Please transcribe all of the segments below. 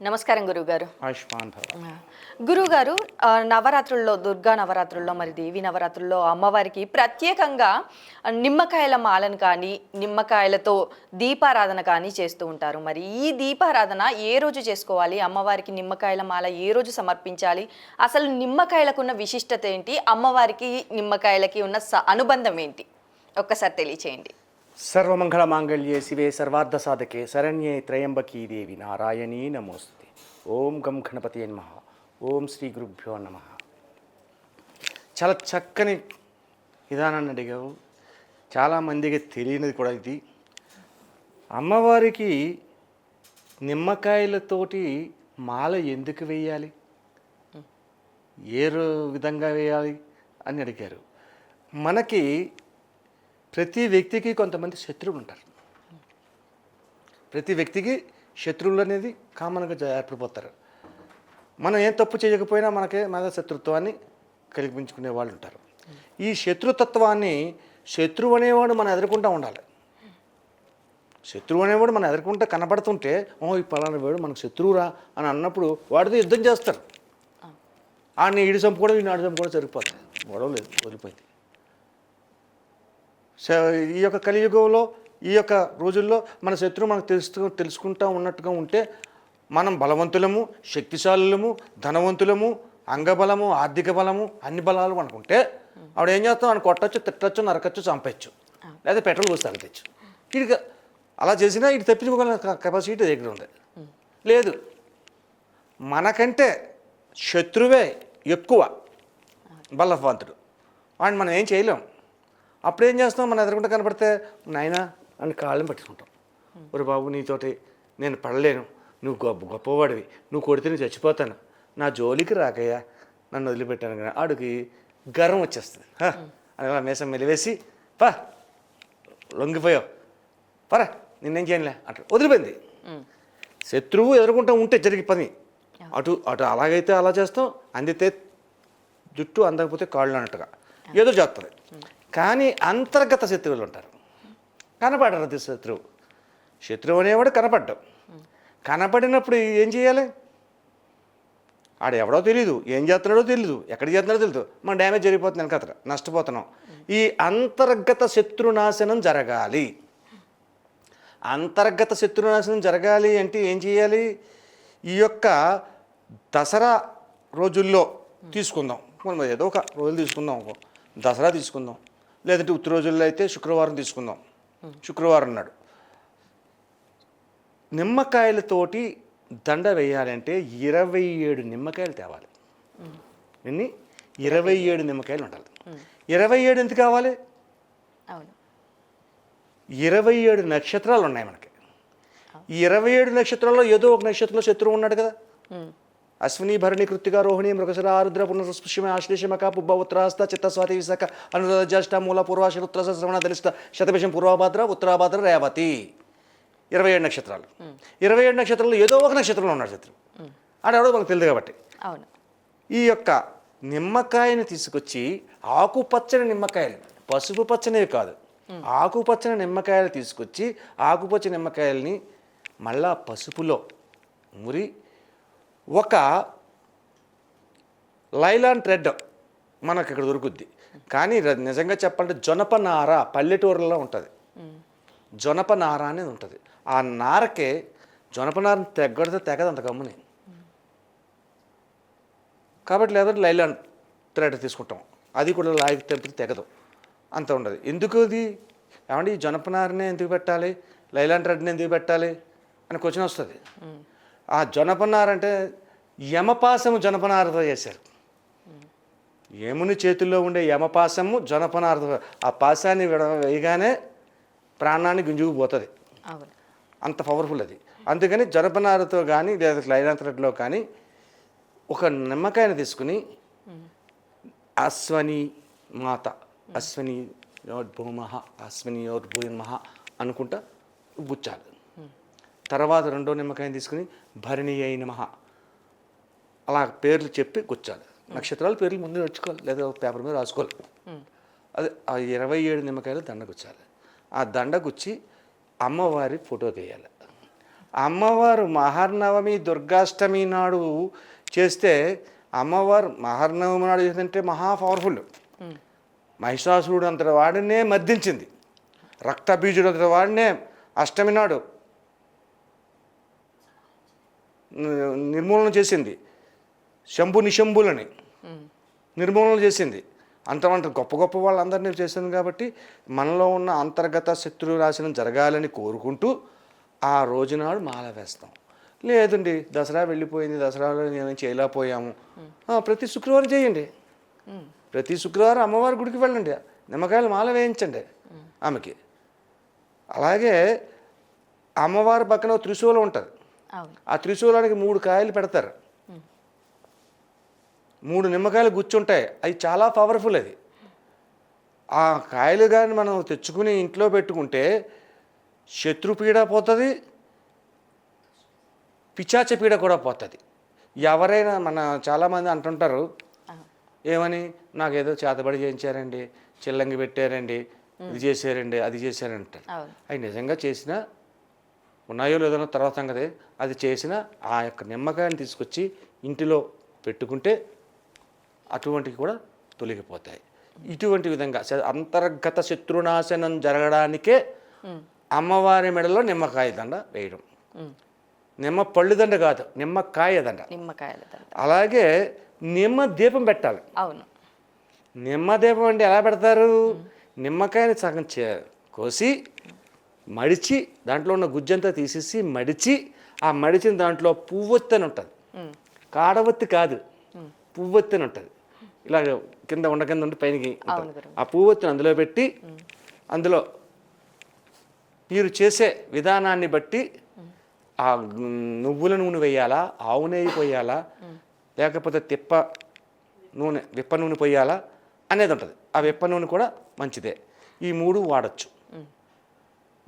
నమస్కారం గురుగారు ఆయుష్మాన్ గురుగారు నవరాత్రుల్లో దుర్గా నవరాత్రుల్లో మరి దేవి నవరాత్రుల్లో అమ్మవారికి ప్రత్యేకంగా నిమ్మకాయల మాలను కానీ నిమ్మకాయలతో దీపారాధన కానీ చేస్తూ ఉంటారు. మరి ఈ దీపారాధన ఏ రోజు చేసుకోవాలి? అమ్మవారికి నిమ్మకాయల మాల ఏ రోజు సమర్పించాలి? అసలు నిమ్మకాయలకు ఉన్న విశిష్టత ఏంటి? అమ్మవారికి నిమ్మకాయలకి ఉన్న స- అనుబంధం ఏంటి? ఒక్కసారి తెలియచేయండి. సర్వమంగళ మాంగళ్యే శివే సర్వార్థ సాధకే శరణ్యే త్రయంబకీ దేవి నారాయణీ నమోస్తుతే ఓం గం గణపతి నమ. ఓం శ్రీ గురుభ్యో నమ. చాలా చక్కని విధానాన్ని అడిగావు. చాలామందికి తెలియనిది కూడా ఇది. అమ్మవారికి నిమ్మకాయలతోటి మాల ఎందుకు వేయాలి? ఏ విధంగా వేయాలి అని అడిగారు. మనకి ప్రతి వ్యక్తికి కొంతమంది శత్రువులు ఉంటారు. ప్రతి వ్యక్తికి శత్రువులు అనేది కామన్గా ఏర్పడిపోతారు. మనం ఏం తప్పు చేయకపోయినా మనకే మన శత్రుత్వాన్ని కల్పించుకునే వాళ్ళు ఉంటారు. ఈ శత్రుతత్వాన్ని శత్రువు అనేవాడు మనం ఎదుర్కొంటూ ఉండాలి. శత్రువు అనేవాడు మనం ఎదుర్కొంటే కనబడుతుంటే ఓ ఈ పలానా వాడు మనకు శత్రువురా అని అన్నప్పుడు వాడితో యుద్ధం చేస్తారు. ఆడిని ఈడు చంపుకోవడం ఈయన ఆడు చంపుకోవడం సరిపోతుంది గొడవ లేదు వదిలిపోయింది. ఈ యొక్క కలియుగంలో ఈ యొక్క రోజుల్లో మన శత్రువు మనకు తెలుసు తెలుసుకుంటా ఉన్నట్టుగా ఉంటే మనం బలవంతులము శక్తిశాలులము ధనవంతులము అంగబలము ఆర్థిక బలము అన్ని బలాలు అనుకుంటే ఆవిడ ఏం చేస్తాం? అని కొట్టచ్చు తిట్టచ్చు నరకచ్చు చంపచ్చు లేదా పెట్రోల్ పోసి తగ్గచ్చు ఇది అలా చేసినా ఇటు తప్పించుకోగల కెపాసిటీ దగ్గర ఉంది. లేదు. మనకంటే శత్రువే ఎక్కువ బలవంతుడు. వాడిని మనం ఏం చేయలేం. అప్పుడు ఏం చేస్తాం? మన ఎదురుకుంటే కనపడితే నాయనా అని కాళ్ళని పట్టుకుంటాం. ఒరే బాబు నీతోటి నేను పడలేను. నువ్వు గొప్ప గొప్పవాడివి. నువ్వు కొడితే నేను చచ్చిపోతాను. నా జోలికి రాకయ్యా. నన్ను వదిలిపెట్టాను కానీ ఆడికి గర్వం వచ్చేస్తుంది. అని మీసం మెలివేసి పా లొంగిపోయావు. పరా నిన్నేం చేయనులే అట్లా వదిలిపోయింది. శత్రువు ఎదుర్కొంటూ ఉంటే జరిగే పని. అటు అటు అలాగైతే అలా చేస్తాం. అందితే జుట్టు అందకపోతే కాళ్ళు అన్నట్టుగా. ఏదో చేస్తుంది కానీ అంతర్గత శత్రువులు ఉంటారు. కనపడరు శత్రువు. శత్రువు అనేవాడు కనపడ్డం. కనపడినప్పుడు ఏం చేయాలి? ఆడు ఎవడో తెలియదు ఏం చేస్తున్నాడో తెలియదు ఎక్కడ చేస్తున్నాడో తెలియదు మన డ్యామేజ్ జరిగిపోతుంది వెనకతర నష్టపోతున్నాం. ఈ అంతర్గత శత్రునాశనం జరగాలి. అంతర్గత శత్రునాశనం జరగాలి అంటే ఏం చేయాలి? ఈ యొక్క దసరా రోజుల్లో తీసుకుందాం. మనం ఏదో ఒక రోజులు తీసుకుందాం దసరా తీసుకుందాం. లేదంటే ఉత్తర రోజుల్లో అయితే శుక్రవారం తీసుకుందాం. శుక్రవారం నాడు నిమ్మకాయలతోటి దండ వేయాలంటే ఇరవై ఏడు నిమ్మకాయలు తేవాలి. ఎన్ని? ఇరవై ఏడు నిమ్మకాయలు ఉండాలి. ఇరవై ఏడు ఎందుకు కావాలి? ఇరవై ఏడు నక్షత్రాలు ఉన్నాయి మనకి. ఈ ఇరవై ఏడు నక్షత్రాల్లో ఏదో ఒక నక్షత్రంలో శత్రువు ఉన్నాడు కదా. అశ్విని భరణి కృతిక రోహిణి మృగశిర ఆరుద్ర పునరుస్పృశ్యమ ఆశ్లేషమక పుబ్బ ఉత్తరాస్త చిత్త స్వాతి విశాఖ అనురాధ జ్యేష్ఠ మూల పూర్వాశ ఉత్తర శ్రవణ దళిష్ట శతభిషం పూర్వభద్ర ఉత్తరాభద్ర రేవతి. ఇరవై ఏడు నక్షత్రాలు. ఇరవై ఏడు నక్షత్రాల్లో ఏదో ఒక నక్షత్రంలో ఉన్నాడు శత్రువు ఆడెవడో మనకు తెలియదు కాబట్టి. అవును. ఈ యొక్క నిమ్మకాయని తీసుకొచ్చి ఆకుపచ్చని నిమ్మకాయలు పసుపు పచ్చనివి కాదు. ఆకుపచ్చని నిమ్మకాయలు తీసుకొచ్చి ఆకుపచ్చని నిమ్మకాయల్ని మళ్ళా పసుపులో మురి ఒక లైలాన్ థ్రెడ్ మనకు ఇక్కడ దొరుకుద్ది. కానీ నిజంగా చెప్పాలంటే జొనప నార పల్లెటూరులో ఉంటుంది. జొనప నార అనేది ఉంటుంది. ఆ నారకే జొనప నారని తెగ్గడితే తెగదు అంత గమ్ముని. కాబట్టి లేదంటే లైలాన్ థ్రెడ్ తీసుకుంటాం. అది కూడా లాగి తెంపితే తెగదు. అంత ఉండదు. ఎందుకు అది ఏమంటే ఈ జొనపనారనే ఎందుకు పెట్టాలి? లైలాన్ థ్రెడ్ని ఎందుకు పెట్టాలి? అని క్వశ్చన్ వస్తుంది. ఆ జనపనార అంటే యమపాసము జనపనారతో చేశారు. యముని చేతుల్లో ఉండే యమపాసము జనపనారతో ఆ పాసాన్ని విడ వేయగానే ప్రాణాన్ని గుంజుకుపోతుంది అంత పవర్ఫుల్ అది. అందుకని జనపనారతో కానీ లేదా లైలాన్ థ్రెడ్లో కానీ ఒక నిమ్మకాయని తీసుకుని అశ్వని మాత అశ్వని భూమహ అశ్వని భూయన్మహ అనుకుంటా గుచ్చాలి తర్వాత రెండో నిమ్మకాయని తీసుకుని భరణి అయిన మహ అలా పేర్లు చెప్పి గుచ్చాలి. నక్షత్రాల పేర్లు ముందు వచ్చుకోవాలి లేదా పేపర్ మీద రాసుకోవాలి. అది ఆ ఇరవై ఏడు నిమ్మకాయలు దండ గుచ్చాలి. ఆ దండ గుచ్చి అమ్మవారి ఫోటో తీయాలి. అమ్మవారు మహర్నవమి దుర్గాష్టమి నాడు చేస్తే అమ్మవారు మహర్నవమి నాడు చేసిందంటే మహా పవర్ఫుల్. మహిషాసురుడు అంతటి వాడినే మర్దించింది రక్తబీజుడు అంతటి వాడినే అష్టమి నాడు ని- నిర్మూలన చేసింది. శంభు నిశంభులని నిర్మూలన చేసింది. అంతమంత గొప్ప గొప్ప వాళ్ళందరినీ చేసింది కాబట్టి మనలో ఉన్న అంతర్గత శత్రు రాశిని జరగాలని కోరుకుంటూ ఆ రోజునాడు మాల వేస్తాం. లేదండి దసరా వెళ్ళిపోయింది దసరాలో నేను చేయలేకపోయాము. ప్రతి శుక్రవారం చేయండి. ప్రతి శుక్రవారం అమ్మవారి గుడికి వెళ్ళండి. నిమ్మకాయలు మాల వేయించండి ఆమెకి. అలాగే అమ్మవారి పక్కన త్రిశూలం ఉంటుంది. ఆ త్రిశూలానికి మూడు కాయలు పెడతారు. మూడు నిమ్మకాయలు గుచ్చుంటాయి. అవి చాలా పవర్ఫుల్ అది. ఆ కాయలు కానీ మనం తెచ్చుకుని ఇంట్లో పెట్టుకుంటే శత్రుపీడ పోతుంది పిచాచ పీడ కూడా పోతుంది. ఎవరైనా మన చాలామంది అంటుంటారు ఏమని? నాకేదో చేతబడి చేయించారండి చిల్లంగి పెట్టారండి ఇది చేశారండి అది అవును. అవి నిజంగా చేసినా ఉన్నాయో లేదో తర్వాత సంగతి అది చేసిన ఆ యొక్క నిమ్మకాయని తీసుకొచ్చి ఇంటిలో పెట్టుకుంటే అటువంటివి కూడా తొలగిపోతాయి. ఇటువంటి విధంగా అంతర్గత శత్రునాశనం జరగడానికే అమ్మవారి మెడలో నిమ్మకాయ దండ వేయడం. నిమ్మ పళ్ళు దండ కాదు నిమ్మకాయ దండ. నిమ్మకాయల దండ. అలాగే నిమ్మ దీపం పెట్టాలి. అవును. నిమ్మ దీపం అంటే ఎలా పెడతారు? నిమ్మకాయని సగం కోసి మడిచి దాంట్లో ఉన్న గుజ్జంతా తీసేసి మడిచి ఆ మడిచిన దాంట్లో పువ్వొత్తి అని ఉంటుంది. కాడవత్తి కాదు పువ్వొత్తి అని ఉంటుంది ఇలా కింద ఉండ కింద ఉండి పైనకి. ఆ పువ్వొత్తిని అందులో పెట్టి అందులో మీరు చేసే విధానాన్ని బట్టి ఆ నువ్వుల నూనె వేయాలా ఆవు నెయ్యి పోయాలా లేకపోతే తిప్ప నూనె విప్ప నూనె పోయాలా అనేది ఉంటుంది ఆ విప్ప నూనె కూడా మంచిదే. ఈ మూడు వాడచ్చు.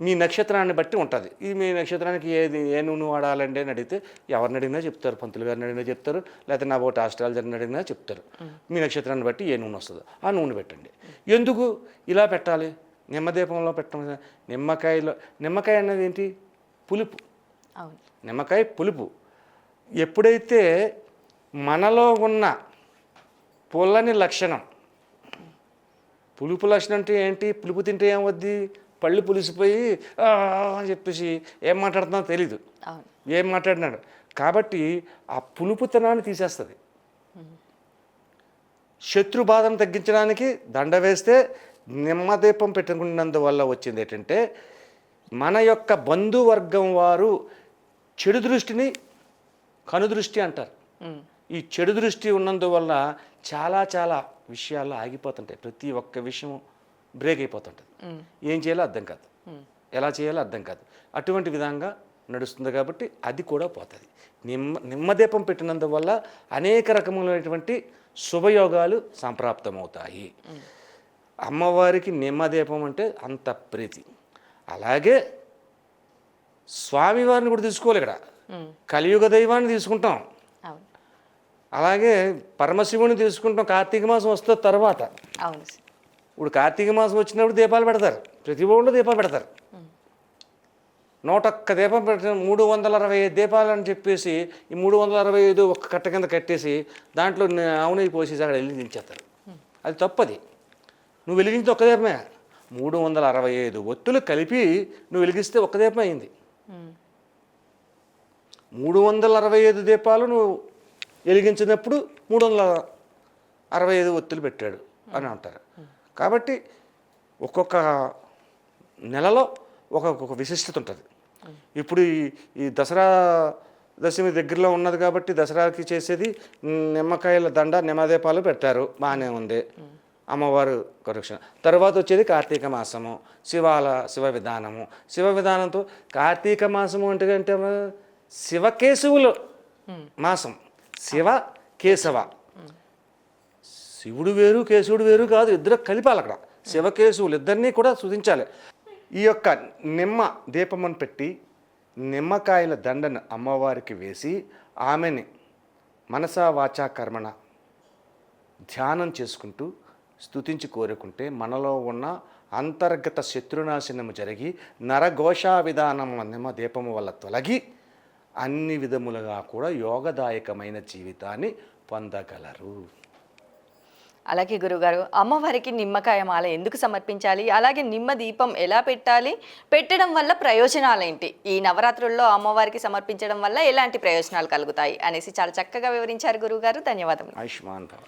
మీ నక్షత్రాన్ని బట్టి ఉంటుంది. ఈ మీ నక్షత్రానికి ఏది ఏ నూనె వాడాలండి అని అడిగితే ఎవరిని అడిగినా చెప్తారు పంతులు గారిని అడిగినా చెప్తారు లేకపోతే నా ఒకటి ఆస్ట్రాలజర్ని అడిగినా చెప్తారు. మీ నక్షత్రాన్ని బట్టి ఏ నూనె వస్తుందో ఆ నూనె పెట్టండి. ఎందుకు ఇలా పెట్టాలి? నిమ్మదీపంలో పెట్టడం నిమ్మకాయలో నిమ్మకాయ అన్నది ఏంటి? పులుపు. నిమ్మకాయ పులుపు. ఎప్పుడైతే మనలో ఉన్న పుల్లని లక్షణం పులుపు లక్షణం అంటే ఏంటి? పులుపు తింటే ఏమవుద్ది? పళ్ళు పులిసిపోయి అని చెప్పేసి ఏం మాట్లాడుతుందో తెలీదు. ఏం మాట్లాడినాడు. కాబట్టి ఆ పులుపుతనాన్ని తీసేస్తుంది. శత్రు బాధను తగ్గించడానికి దండ వేస్తే నిమ్మదీపం పెట్టుకున్నందువల్ల వచ్చింది ఏంటంటే మన యొక్క బంధువర్గం వారు చెడు దృష్టిని కనుదృష్టి అంటారు. ఈ చెడు దృష్టి ఉన్నందువల్ల చాలా చాలా విషయాలు ఆగిపోతుంటాయి. ప్రతి ఒక్క విషయం బ్రేక్ అయిపోతుంటుంది. ఏం చేయాలో అర్థం కాదు. ఎలా చేయాలో అర్థం కాదు. అటువంటి విధంగా నడుస్తుంది కాబట్టి అది కూడా పోతుంది. నిమ్మ నిమ్మదీపం పెట్టినందువల్ల అనేక రకములైనటువంటి శుభయోగాలు సంప్రాప్తమవుతాయి. అమ్మవారికి నిమ్మదీపం అంటే అంత ప్రీతి. అలాగే స్వామివారిని కూడా తీసుకోవాలి ఇక్కడ. కలియుగ దైవాన్ని తీసుకుంటాం. అలాగే పరమశివుని తీసుకుంటాం. కార్తీక మాసం వస్తే తర్వాత. అవును. ఇప్పుడు కార్తీక మాసం వచ్చినప్పుడు దీపాలు పెడతారు. ప్రతి ఊళ్ళో దీపాలు పెడతారు. నూట ఒక్క దీపం పెట్టిన మూడు వందల అరవై ఐదు దీపాలు అని చెప్పేసి ఈ మూడు వందల అరవై ఐదు ఒక కట్ట కింద కట్టేసి దాంట్లో అవునై పోసేసి అక్కడ వెలిగించేస్తారు అది తప్పది. నువ్వు వెలిగించి ఒక్క దీపమే. మూడు వందల అరవై ఐదు ఒత్తులు కలిపి నువ్వు వెలిగిస్తే ఒక్క దీపం అయింది. మూడు వందల అరవై ఐదు దీపాలు నువ్వు వెలిగించినప్పుడు మూడు వందల అరవై ఐదు ఒత్తులు పెట్టాడు అని అంటారు. కాబట్టి ఒక్కొక్క నెలలో ఒక్కొక్క విశిష్టత ఉంటుంది. ఇప్పుడు ఈ ఈ దసరా దశమి దగ్గరలో ఉన్నది కాబట్టి దసరాకి చేసేది నిమ్మకాయల దండ నిమ్మదీపాలు పెట్టారు. బాగానే ఉంది. అమ్మవారు కరక్షణ. తర్వాత వచ్చేది కార్తీక మాసము శివాల శివ విధానము. శివ విధానంతో కార్తీక మాసము అంటే అంటే శివకేశవులు మాసం. శివ కేశవ. శివుడు వేరు కేశవుడు వేరు కాదు ఇద్దరు కలిపాలి అక్కడ. శివకేశవులు ఇద్దరినీ కూడా సుధించాలి ఈ యొక్క నిమ్మ దీపమును పెట్టి నిమ్మకాయల దండను అమ్మవారికి వేసి ఆమెని మనసా వాచా కర్మణ ధ్యానం చేసుకుంటూ స్థుతించి కోరుకుంటే మనలో ఉన్న అంతర్గత శత్రునాశనము జరిగి నరఘోషా విధానం నిమ్మ దీపము వల్ల తొలగి అన్ని విధములుగా కూడా యోగదాయకమైన జీవితాన్ని పొందగలరు. అలాగే గురుగారు అమ్మవారికి నిమ్మకాయ మాల ఎందుకు సమర్పించాలి? అలాగే నిమ్మ దీపం ఎలా పెట్టాలి? పెట్టడం వల్ల ప్రయోజనాలు ఏంటి ఈ నవరాత్రుల్లో అమ్మవారికి సమర్పించడం వల్ల ఎలాంటి ప్రయోజనాలు కలుగుతాయి? అనేసి చాలా చక్కగా వివరించారు గురుగారు. ధన్యవాదములు. ఆయుష్మాన్ భవ